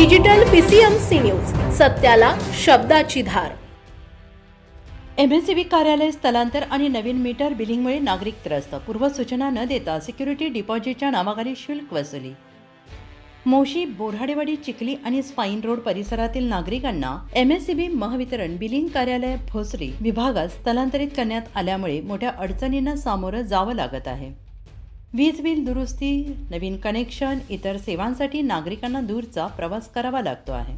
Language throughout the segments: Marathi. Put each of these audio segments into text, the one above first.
डिजिटल पीसीएमसी न्यूज सत्याला शब्दाची धार. एमएससीबी कार्यालय स्थलांतर आणि नवीन मीटर बिलिंगमुळे नागरिक त्रस्त. पूर्वसूचना न देता सिक्युरिटी डिपॉझिटच्या नावाखाली शुल्क वसुली. मोशी बोराडेवाडी चिखली आणि स्पाईन रोड परिसरातील नागरिकांना एमएससीबी महावितरण बिलिंग कार्यालय भोसरी विभागात स्थलांतरित करण्यात आल्यामुळे मोठ्या अडचणींना सामोरं जावं लागत आहे. वीज बिल दुरुस्ती नवीन कनेक्शन इतर सेवांसाठी नागरिकांना दूरचा प्रवास करावा लागतो आहे.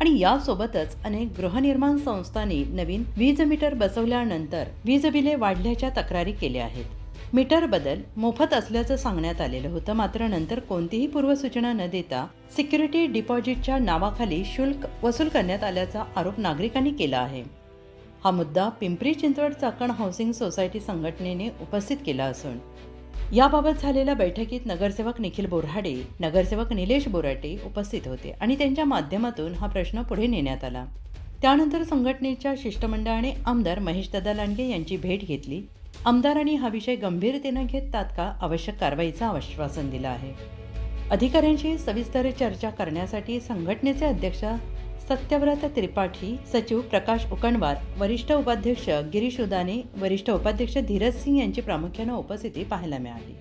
आणि यासोबतच अनेक गृहनिर्माण संस्थांनी नवीन वीज मीटर बसवल्यानंतर वीज बिले वाढल्याच्या तक्रारी केल्या आहेत. मीटर बदल मोफत असल्याचं सांगण्यात आलेलं होतं मात्र नंतर कोणतीही पूर्वसूचना न देता सिक्युरिटी डिपॉझिटच्या नावाखाली शुल्क वसूल करण्यात आल्याचा आरोप नागरिकांनी केला आहे. हा मुद्दा पिंपरी चिंचवड चाकण हाऊसिंग सोसायटी संघटनेने उपस्थित केला असून याबाबत झालेल्या बैठकीत नगरसेवक निखिल बोराडे नगरसेवक निलेश बोराटे उपस्थित होते आणि त्यांच्या माध्यमातून हा प्रश्न पुढे नेण्यात आला. त्यानंतर संघटनेच्या शिष्टमंडळाने आमदार महेशदादा लांडगे यांची भेट घेतली. आमदारांनी हा विषय गंभीरतेनं घेत तात्काळ आवश्यक कारवाईचं आश्वासन दिलं आहे. अधिकाऱ्यांशी सविस्तर चर्चा करण्यासाठी संघटनेचे अध्यक्ष सत्यव्रत त्रिपाठी सचिव प्रकाश उकणवार वरिष्ठ उपाध्यक्ष गिरीश उदाने वरिष्ठ उपाध्यक्ष धीरज सिंग यांची प्रामुख्यानं उपस्थिती पाहायला मिळाली.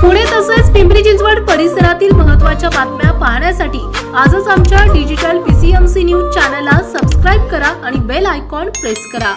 पुणे तसेच पिंपरी चिंचवड परिसरातील महत्त्वाच्या बातम्या पाहण्यासाठी आजच आमच्या डिजिटल पीसीएमसी न्यूज चॅनलला सबस्क्राईब करा आणि बेल आयकॉन प्रेस करा.